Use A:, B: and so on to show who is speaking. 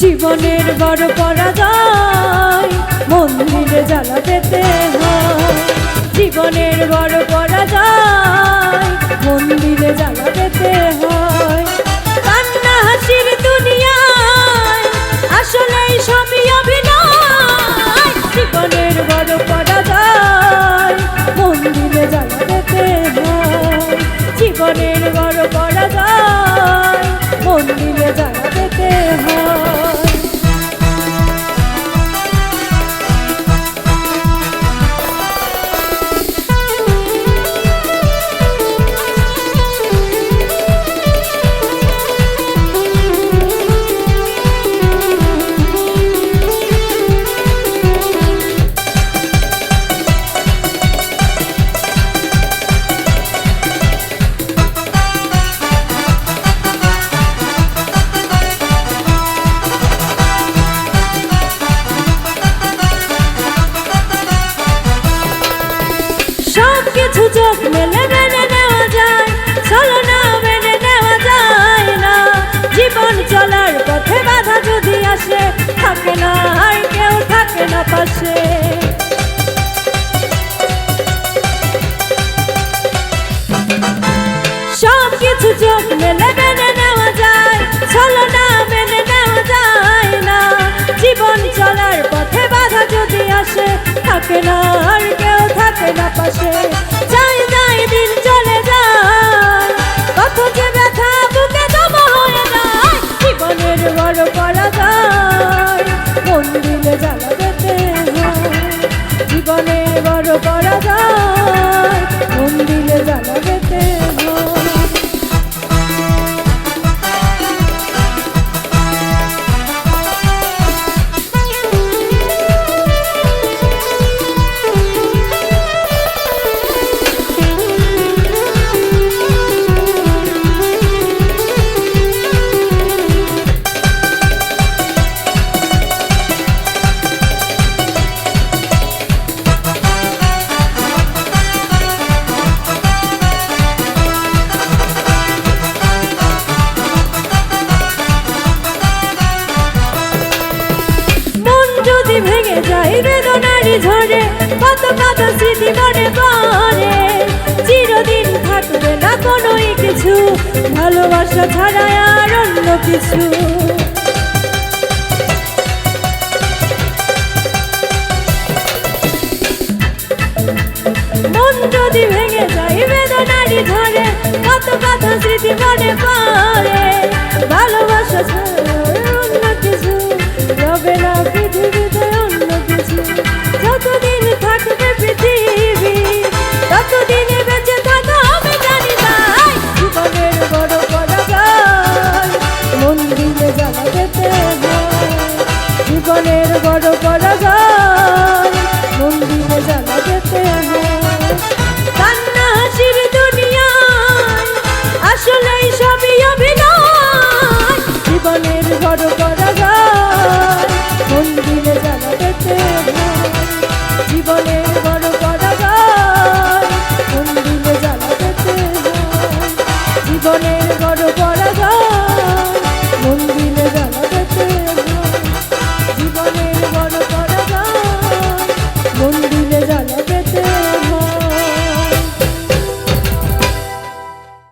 A: জীবনের বড় পরাজয়, মন্দিরে জ্বালা দিতে হয়। জীবনের বড় পরাজয়, মন্দিরে জ্বালা দিতে হয়। কান্না হাসির দুনিয়ায়, আসলে সবই অভিনয়। জীবনের বড় পরাজয়, মন্দিরে জ্বালা দিতে হয়। জীবনের বড় পরাজয়, মন্দিরে জ্বালা কিছু চোখ মেলে মেনে নেওয়া যায়। চলো না, মেনে নেওয়া যায় না। জীবন চলার পথে বাধা যদি আসে, থাকে না আর কেউ থাকে না পাশে। যাই যাই দিন চলে যায়। কত যে ব্যথা বুকে জমা হয়ে যায়, জীবনের বড় মন দিলে জ্বালা হয়। জীবনের বড় বেদনারি ঝরে, কত কত স্মৃতি মনে পড়ে। চিরদিন থাকবে না কোনোই কিছু, ভালোবাসা ছাড়া আর অন্য কিছু। মন যদি ভেঙে যায় বেদনারি ঝরে কত কত স্মৃতি মনে পড়ে। ভালোবাসা ছাড়া অন্য কিছু, রবে না গণের বড় বড় গান মন্দিরে জানা যেতে জীবনের বড় বড় গান মন্দিরে জীবনের বড় বড় গান মন্দিরে জীবনের বড় বড়